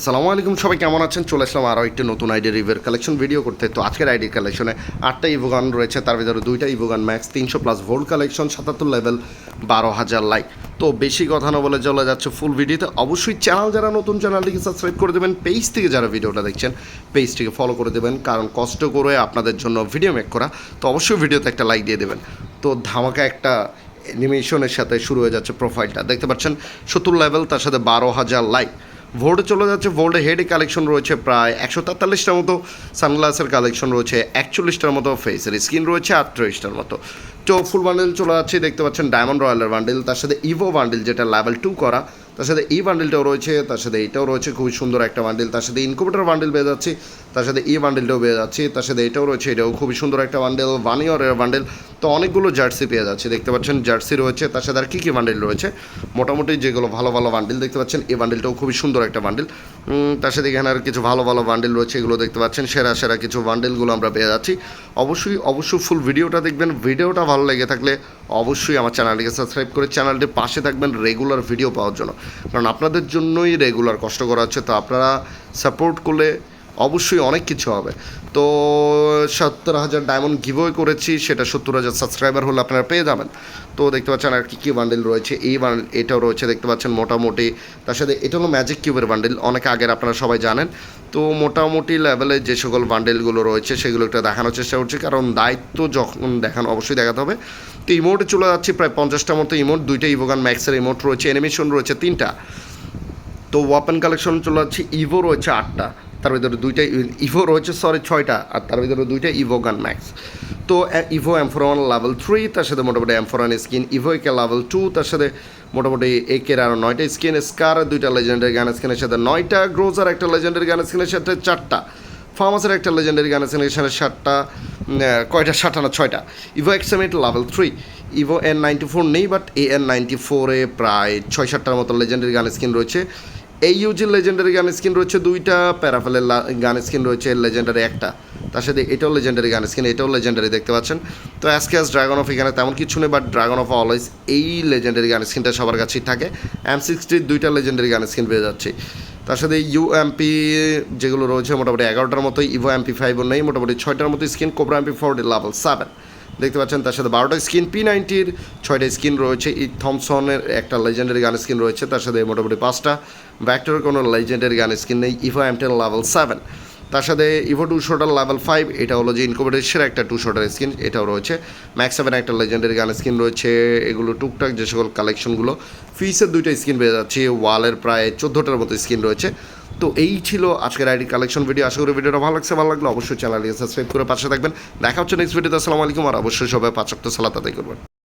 আসসালামু আলাইকুম, সবাই কেমন আছেন? চলে আসলাম আরও একটি নতুন আইডি রিভের কালেকশন ভিডিও করতে। তো আজকের আইডি কালেকশনে আটটা ইভোগান রয়েছে, তার ভিতরে দুইটা ইভোগান ম্যাক্স তিনশো প্লাস ভোল্ট কালেকশন সাতাত্তর লেভেল বারো হাজার লাইক তো বেশি কথা না বলে চলে যাচ্ছে ফুল ভিডিওতে অবশ্যই চ্যানেল যারা নতুন চ্যানেলটিকে সাবস্ক্রাইব করে দেবেন। পেজ থেকে যারা ভিডিওটা দেখছেন পেজটিকে ফলো করে দেবেন, কারণ কষ্ট করে আপনাদের জন্য ভিডিও মেক করা। তো অবশ্যই ভিডিওতে একটা লাইক দিয়ে দেবেন। তো ধামাকা একটা অ্যানিমেশনের সাথে শুরু হয়ে যাচ্ছে প্রোফাইলটা দেখতে পাচ্ছেন, সত্তর লেভেল তার সাথে বারো হাজার লাইক ভোল্টে চলে যাচ্ছে ভোল্টে হেডে কালেকশন রয়েছে প্রায় একশো তেতাল্লিশটার মতো সানগ্লাসের কালেকশন রয়েছে, একচল্লিশটার মতো ফেসের স্কিন রয়েছে, আটত্রিশটার মতো। তো ফুল বান্ডেল চলে যাচ্ছে, দেখতে পাচ্ছেন ডায়মন্ড রয়্যালের বান্ডেল তার সাথে ইভো বান্ডেল যেটা লেভেল টু করা, তার সাথে এই বান্ডেলটাও রয়েছে, তার সাথে এটাও রয়েছে, খুবই সুন্দর একটা বান্ডেল তার সাথে ইনকুবেটার বান্ডেল পেয়ে যাচ্ছি। তার সাথে এই বান্ডেলটাও পেয়ে যাচ্ছি, তার সাথে এটাও রয়েছে, এটাও খুবই সুন্দর একটা বান্ডেল ভানিয়রের বান্ডেল তো অনেকগুলো জার্সি পেয়ে যাচ্ছে, দেখতে পাচ্ছেন জার্সি রয়েছে, তার সাথে আর কী কী বান্ডেল রয়েছে? মোটামুটি যেগুলো ভালো ভালো বান্ডেল দেখতে পাচ্ছেন, এই বান্ডেলটাও খুবই সুন্দর একটা বান্ডেল তার সাথে এখানে আর কিছু ভালো ভালো বান্ডেল রয়েছে, এগুলো দেখতে পাচ্ছেন, সেরা সেরা কিছু বান্ডেলগুলো আমরা পেয়ে যাচ্ছি। অবশ্যই অবশ্যই ফুল ভিডিওটা দেখবেন ভিডিওটা ভালো লেগে থাকলে অবশ্যই আমার চ্যানেলটিকে সাবস্ক্রাইব করে চ্যানেলটির পাশে থাকবেন রেগুলার ভিডিও পাওয়ার জন্য। কারণ আপনাদের জন্যই রেগুলার কষ্ট করা হচ্ছে, তো আপনারা সাপোর্ট করলে অবশ্যই অনেক কিছু হবে। তো সত্তর হাজার ডায়মন্ড গিভওয়ে করেছি, সেটা সত্তর হাজার সাবস্ক্রাইবার হলে আপনারা পেয়ে যাবেন। তো দেখতে পাচ্ছেন আর কী কী বান্ডেল রয়েছে। এই বান্ডেল এটাও রয়েছে, দেখতে পাচ্ছেন মোটামুটি, তার সাথে এটা হলো ম্যাজিক কিউবের বান্ডেল অনেক আগের আপনারা সবাই জানেন। তো মোটামুটি লেভেলে যে সকল বান্ডেলগুলো রয়েছে, সেগুলো একটা দেখানোর চেষ্টা করছি, কারণ দায়িত্ব যখন দেখানো, অবশ্যই দেখাতে হবে। তো ইমোটে চলে যাচ্ছি, প্রায় পঞ্চাশটার মতো ইমোট দুইটা ইভোগান ম্যাক্সের ইমোট রয়েছে অ্যানিমেশন রয়েছে তিনটা। তো ওয়াপেন কালেকশন চলে যাচ্ছে ইভো রয়েছে আটটা। তার ভিতরে দুইটা ইভো রয়েছে সরি ছয়টা, আর তার ভিতরে দুইটা ইভো গান ম্যাক্স তো ইভো এমফোরন লেভেল থ্রি তার সাথে মোটামুটি এমফোরন skin evo AK level two তার সাথে মোটামুটি একের আরও নয়টা স্কিন স্কার দুইটা লেজেন্ডারি গান স্কিনের সাথে নয়টা গ্রোজার একটা লেজেন্ডারি গান স্কিনের সাথে চারটা ফার্মাসের একটা লেজেন্ডারি গান স্কিনের সাথে সাতটা কয়টা? সাতটা না ছয়টা। Evo এক্সামিট level three evo N ninety four নেই বাট এ এন নাইনটি ফোরে প্রায় ছয় সাতটার মতো লেজেন্ডারি গান স্কিন রয়েছে। এই ইউজির লেজেন্ডারি গান স্কিন রয়েছে দুইটা প্যারাফেলের গান স্কিন রয়েছে লেজেন্ডারি একটা। তার সাথে এটাও লেজেন্ডারি গান স্কিন এটাও লেজেন্ডারি দেখতে পাচ্ছেন। তো অ্যাসক্যাস ড্রাগন অফ এখানে তেমন কিছু নেই বাট ড্রাগন অফ অলওয়েজ এই লেজেন্ডারি গান স্কিনটা সবার কাছেই থাকে। এম সিক্সটির দুইটা লেজেন্ডারি গান স্কিন পেয়ে যাচ্ছে। তার সাথে ইউএমপি যেগুলো রয়েছে, মোটামুটি এগারোটার মতো ইভো এমপি ফাইভও নেই, মোটামুটি ছয়টার মতো skin cobra MP four level seven দেখতে পাচ্ছেন, তার সাথে বারোটা স্কিন পি নাইনটির ছয়টা স্কিন রয়েছে। ই থমসনের একটা লেজেন্ডারি গান স্কিন রয়েছে, তার সাথে মোটামুটি পাঁচটা। ভ্যাক্টরের কোনো লেজেন্ডারি গান স্কিন নেই evo M ten level seven তার সাথে evo two shooter level five এটা হলো যে ইনকোভেটের একটা টু শোটার স্কিন, এটাও রয়েছে। ম্যাক্স সেভেন একটা লেজেন্ডারি গান স্কিন রয়েছে, এগুলো টুকটাক যে সকল কালেকশনগুলো ফিসের দুইটা স্কিন পেয়ে যাচ্ছে ওয়ালের প্রায় চোদ্দোটার মতো স্কিন রয়েছে। তো এই ছিল আজকের আইডি কালেকশন ভিডিও। আশা করি ভিডিওটা ভালো লাগছে, ভালো লাগল অবশ্যই চ্যানেলটি সাবস্ক্রাইব করে পাশে থাকবেন। দেখা হচ্ছে নেক্সট ভিডিওতে আসসালামু আলাইকুম, আর অবশ্যই সবাই পাঁচ সালাত আদায় করবেন।